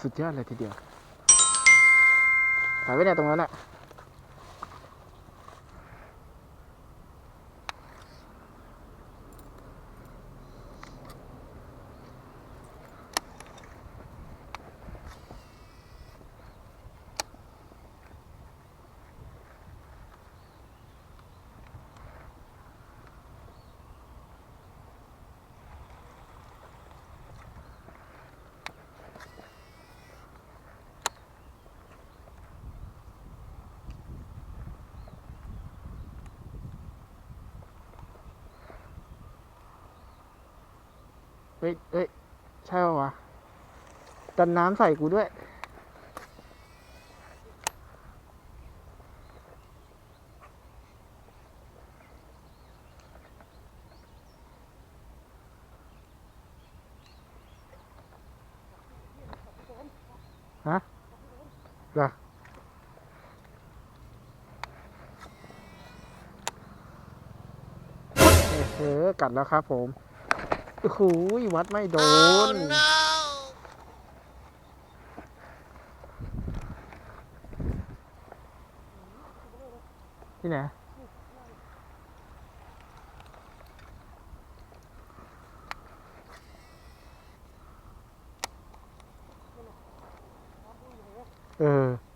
สุดยอดเลยทีเดียว ไปไว้เนี่ยตรงนั้นอะ เฮ้ยเฮ้ย ใช่ป่ะวะดันน้ำใส่กูด้วย ฮะเหรอเออกัดแล้วครับผม โอ้โหวัดไม่โดน ที่ไหนเออ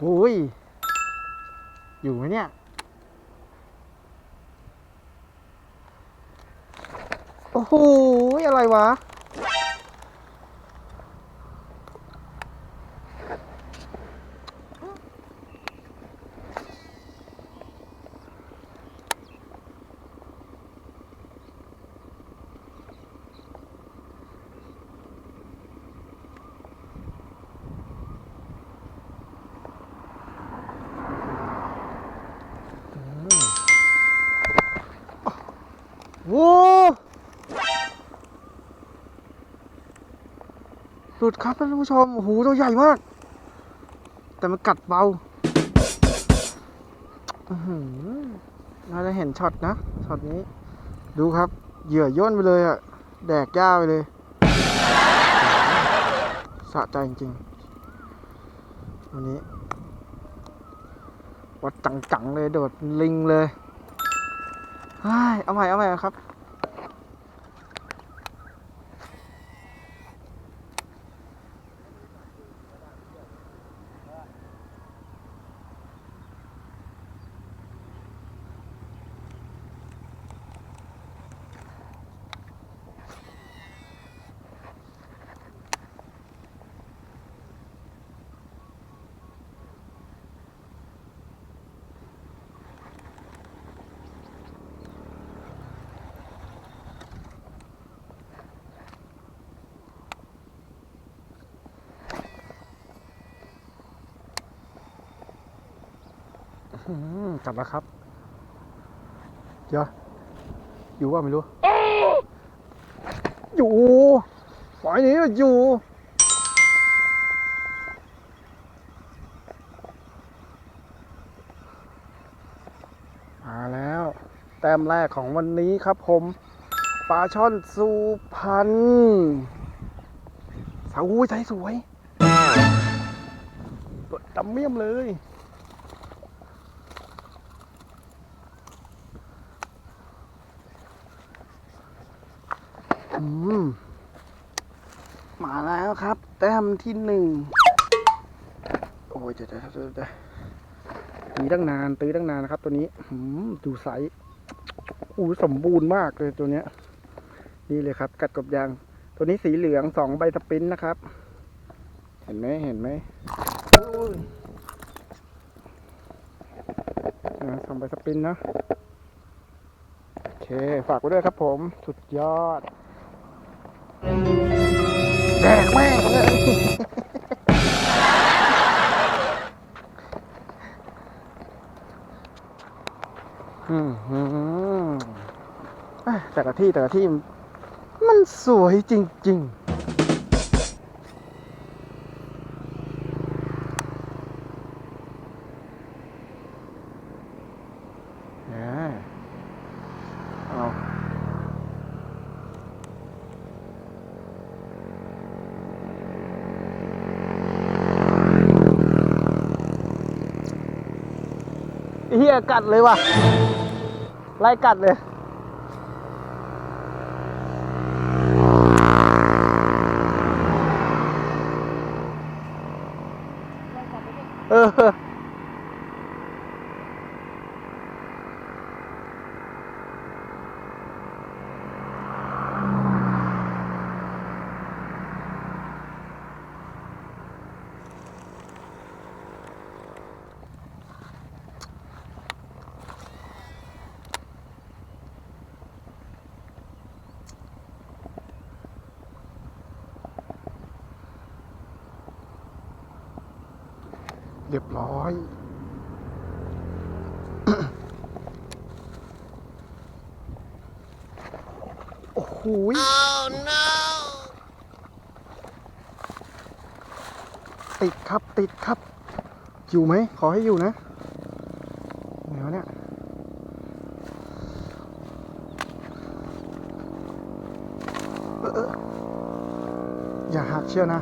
หุยอยู่ไหมเนี่ย โอ้โหอะไรวะ โว้ห ลุดครับท่านผู้ชมโอ้โหตัวใหญ่มาก แต่มันกัดเบาเราจะเห็นช็อตนะช็อตนี้ ดูครับเหยื่อย่นไปเลยอะแดกย่าไปเลยสะใจจริงๆวันนี้วัดจังๆเลยโดดลิงเลยเฮ้ยเอาใหม่เอาใหม่ครับ กลับแล้วครับ เดี๋ยว อยู่ว่าไม่รู้ อยู่ฝ่ายนี้อยู่มาแล้ว แต้มแรกของวันนี้ครับผมปลาช่อนสุพรรณสาวอุ้ยใจสวยตัดำเมี่ยมเลย มาแล้วครับ แต้มที่หนึ่ง โอ้ยเดี๋ยวเดี๋ยวเดี๋ยวตีตั้งนานตีตั้งนานนะครับ ตัวนี้อืมดูไซส์อู้สมบูรณ์มากเลยตัวเนี้ย นี่เลยครับ กัดกบยาง ตัวนี้สีเหลืองสองใบสปรินท์นะครับ เห็นไหมเห็นไหมอุ้ยสองใบสปรินท์นะโอเค ฝากไว้ด้วยครับผม สุดยอด แดกแม่งเลยอืมอืมแต่ละที่แต่ละที่ มันสวยจริง ๆเนี่ยเอาเฮีย กัดเลยว่ะไล่กัดเลย เออ เรียบร้อย โอ้โหยติดครับติดครับ อยู่ไหม ขอให้อยู่นะไหนวะเนี่ยออเอออย่าหักเชียวนะ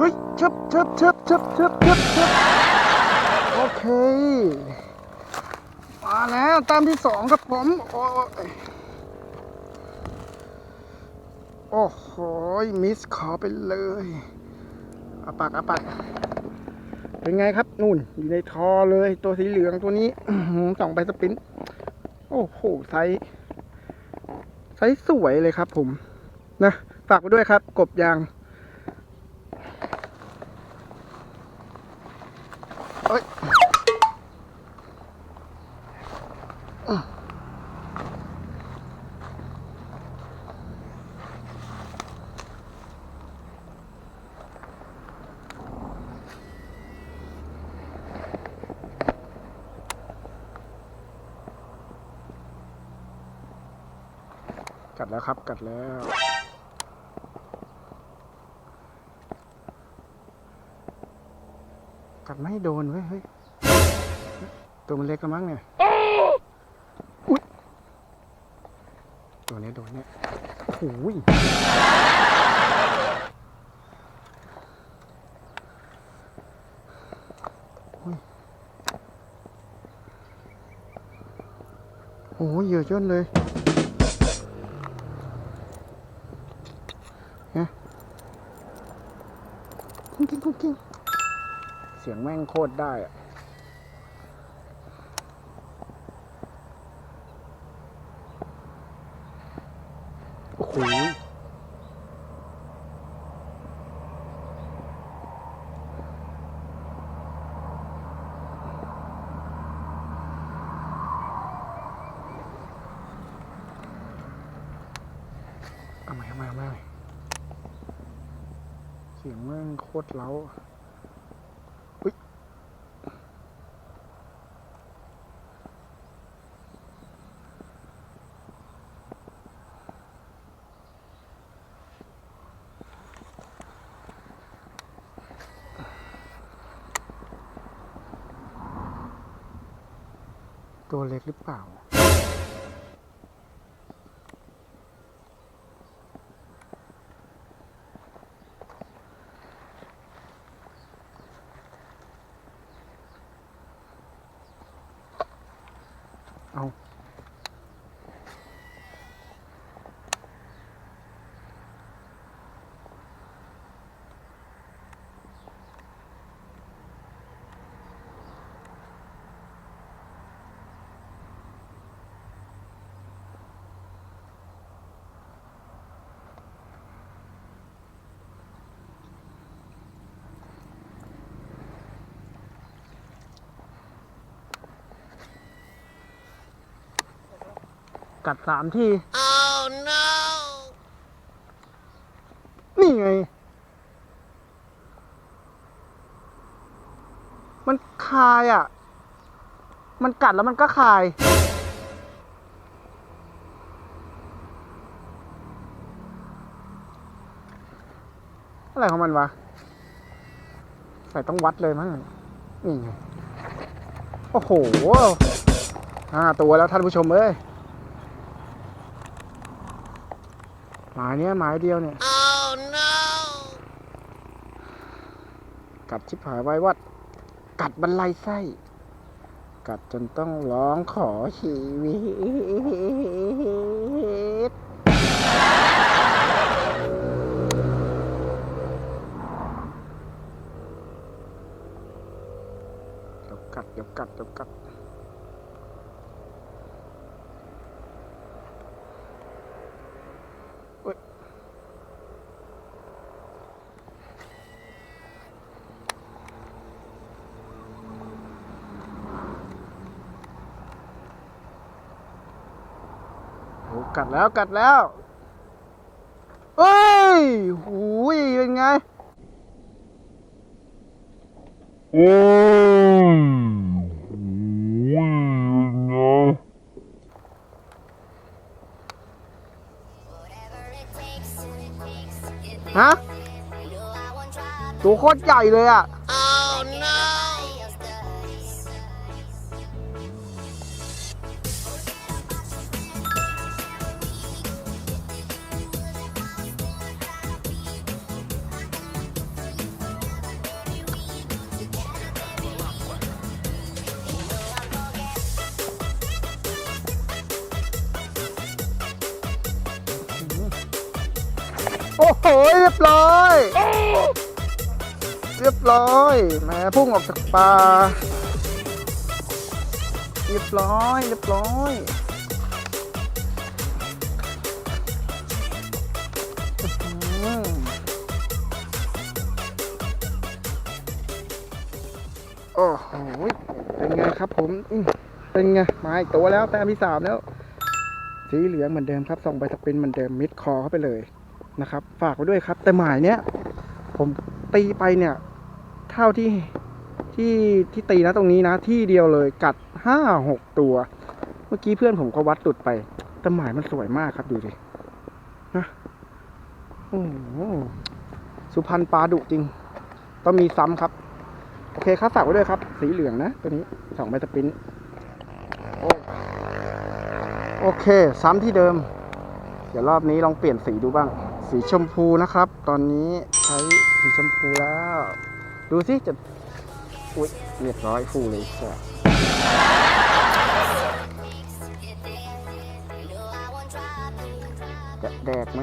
เฮ้ยเชิบเชิบเชิบเชิบเชิบเชิบเชิบโอเค มาแล้วตามที่สองครับผม โอ้โอ้โห มิสขอไปเลยอาปากอาปากเป็นไงครับ นู่น อยู่ในทอเลยตัวสีเหลืองตัวนี้ส่องไปสปิน โอ้โห ไซส์ไซส์สวยเลยครับผม นะ ฝากไว้ด้วยครับ กบยาง เอ้ยกัดแล้วครับ กัดแล้ว กัด ไม่โดนเว้ยเฮ้ยตัวมันเล็กกันมั้งเนี่ยอุ๊ยตัวนี้โดนเนี่ยโอ้โหยอุ๊ยโอ้โหเหยื่อเยอะเลยเนี่ยกุ้งกิ้งกุ้งกิ้ง สียงแม่งโคตรได้อะโอ้โหเอาใหม่เอาใหม่เอาใหม่เสียงแม่งโคตรเล้า ตัวเล็กหรือเปล่า กัดสามที oh no นี่ไง มันคายอะ มันกัดแล้วมันก็คาย อะไรของมันวะ ใส่ต้องวัดเลยมั้ง นี่ไง โอ้โหห้าตัวแล้วท่านผู้ชมเอ้ย หมายเนี้ยหมายเดียวเนี่ย oh, no. กัดชิบหายไว้วัด กัดบรรลัยไส้ กัดจนต้องร้องขอชีวิต เดี๋ยวกัด เดี๋ยวกัด เดี๋ยวกัด โอ้กัดแล้วกัดแล้วเฮ้ยหูยเป็นไงฮะตัวโคตรใหญ่เลยอะ โอ้โหเรียบร้อย เรียบร้อยแหมพุ่งออกจากป่าเรียบร้อย เรียบร้อยโอ้โหเป็นไงครับผม เป็นไง มาอีกตัวแล้ว แต้มที่สามแล้ว สีเหลืองเหมือนเดิมครับ ส่งไปสปินเหมือนเดิม มิดคอเข้าไปเลย นะครับ ฝากไว้ด้วยครับ แต่หมายเนี้ยผมตีไปเนี่ย เท่าที่ที่ที่ตีนะตรงนี้นะ ที่เดียวเลยกัดห้าหกตัว เมื่อกี้เพื่อนผมก็วัดตุดไป แต่หมายมันสวยมากครับดูดินะโอ้สุพรรณปลาดุจริง ต้องมีซ้ำครับ โอเคครับฝากไว้ด้วยครับ สีเหลืองนะ ตัวนี้สองใบสปินโอเค ซ้ำที่เดิม เดี๋ยวรอบนี้ลองเปลี่ยนสีดูบ้าง สีชมพูนะครับ ตอนนี้ใช้สีชมพูแล้ว ดูสิจะอุ้ยเรียบร้อยฟูเลยจ้ะจะแดกไหม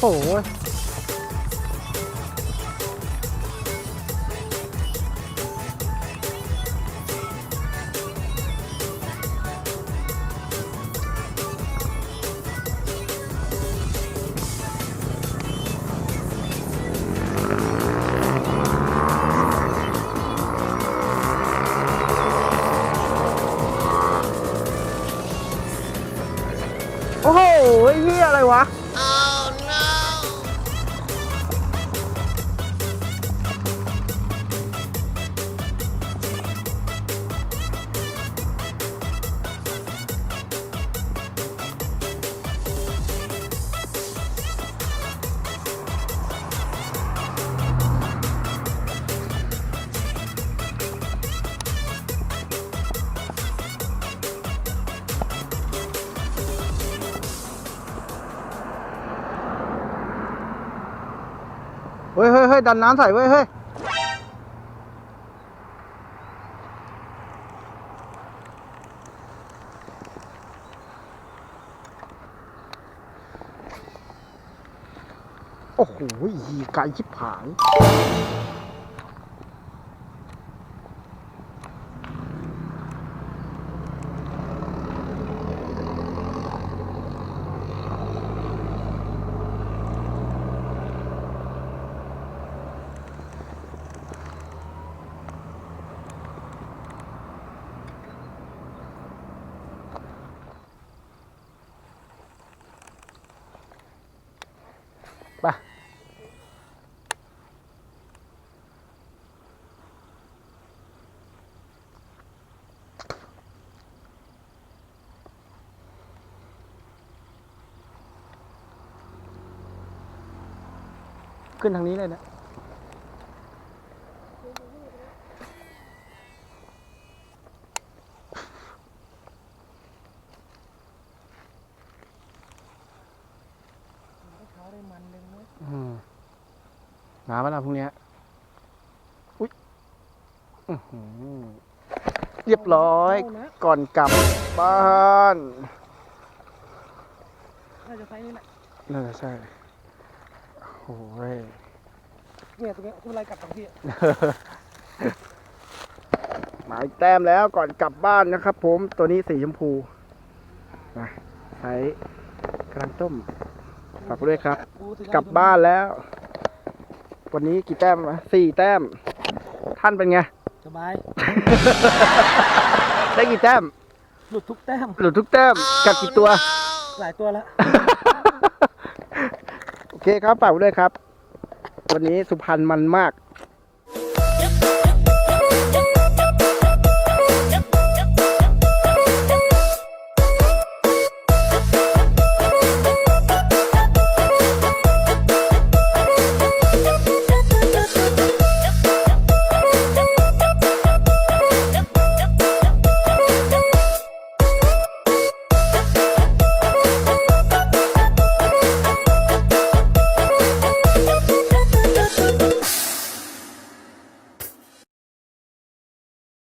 โห เฮ้ยเฮ้ยดันน้ำใส่เว้ยเฮ้ยโอ้โหไกลชิบหาย ขึ้นทางนี้เลยเนะอืมหนาเวลาพรุ่งเนี้ยอุ้ยอื้อหือเรียบร้อย ก่อนกลับบ้าน น่าจะไซส์นี้แหละน่าจะใช่ โอ้ยเนี่ยตรงเนี้ยที่อะไรกลับสองที่อะหมายแต้มแล้วก่อนกลับบ้านนะครับ ผมตัวนี้สีชมพูนะใช้กำลังต้มฝากไว้ด้วยครับกูถือกลับบ้านแล้ว วันนี้กี่แต้มวะสี่แต้ม ท่านเป็นไง สบาย ได้กี่แต้ม หลุดทุกแต้ม หลุดทุกแต้ม กัดกี่ตัว หลายตัวแล้วโอ เคครับฝากไว้ด้วยครับ วันนี้สุพรรณมันมาก